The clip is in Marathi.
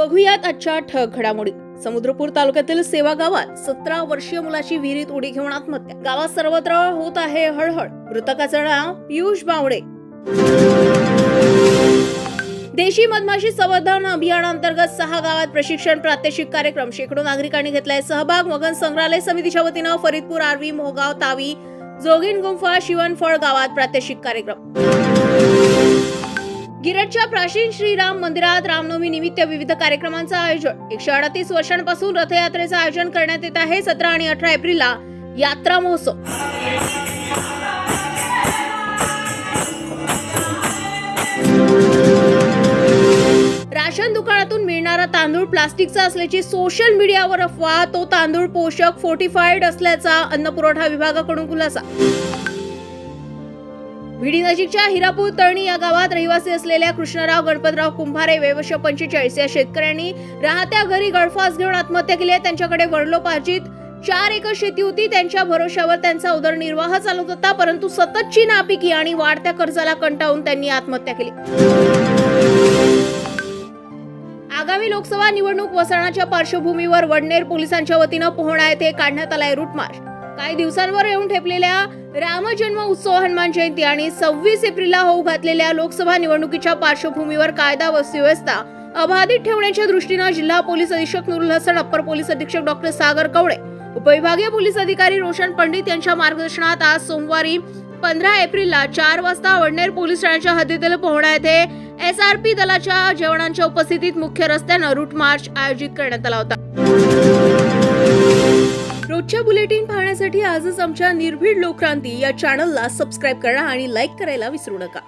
बघूयात आजच्या ठग घडामोडी. समुद्रपूर तालुक्यातील सेवा गावात सतरा वर्षीय मुलाची विहिरीत उडी घेऊन आत्महत्या. गावात सर्वत्र होत आहे हळहळ. मृतकाचं नाव पियुष बावडे. देशी मधमाशी संवर्धन अभियानांतर्गत सहा गावात प्रशिक्षण प्रात्यक्षिक कार्यक्रम. शेकडो नागरिकांनी घेतलाय सहभाग. मगन संग्रहालय समितीच्या वतीनं फरीदपूर आरवी मोहगाव तावी जोगीन गुंफा शिवणफळ गावात प्रात्यक्षिक कार्यक्रम. नांदेडच्या प्राचीन श्रीराम मंदिरात रामनवमी निमित्त विविध कार्यक्रमांचं आयोजन. एकशे अडतीस वर्षांपासून रथयात्रेचं आयोजन करण्यात येत आहे. सतरा आणि अठरा एप्रिलला यात्रा महोत्सव. राशन दुकानातून मिळणारा तांदूळ प्लास्टिकचा असल्याची सोशल मीडियावर अफवा तो तांदूळ पोषक फोर्टिफाईड असल्याचा अन्न पुरवठा विभागाकडून खुलासा. विडी नजीकच्या हिरापूर तळणी या गावात रहिवासी असलेल्या कृष्णराव गणपतराव कुंभारे वयवर्ष पंचेचाळीस या शेतकऱ्यांनी राहत्या घरी गळफास घेऊन आत्महत्या केली आहे. त्यांच्याकडे वडलोपार्जित चार एकर शेती होती. त्यांच्या भरोशावर त्यांचा उदरनिर्वाह चालत होता परंतु सततची नापिकी आणि वाढत्या कर्जाला कंटाळून त्यांनी आत्महत्या केली. आगामी लोकसभा निवडणूक वसरणाच्या पार्श्वभूमीवर वडनेर पोलिसांच्या वतीनं पोहणा येथे काढण्यात आलाय रूटमार्च काही दिवसांवर येऊन ठेपलेल्या रामजन्म उत्सव हनुमान जयंती आणि सव्वीस एप्रिलला होऊ घातलेल्या लोकसभा निवडणुकीच्या पार्श्वभूमीवर कायदा व सुव्यवस्था अबाधित ठेवण्याच्या दृष्टीनं जिल्हा पोलीस अधीक्षक नुरुल हसन अप्पर पोलीस अधीक्षक डॉक्टर सागर कवडे उपविभागीय पोलीस अधिकारी रोशन पंडित यांच्या मार्गदर्शनात आज सोमवारी पंधरा एप्रिलला चार वाजता वडनेर पोलीस ठाण्याच्या हद्दीतील पोहणा येथे एस आर पी दलाच्या जवानांच्या उपस्थितीत मुख्य रस्त्यानं रूट मार्च आयोजित करण्यात आला होता. रोजच्या बुलेटिन पाहण्यासाठी आजच आमच्या निर्भीड लोकक्रांती या चॅनलला सबस्क्राईब करा आणि लाईक करायला विसरू नका.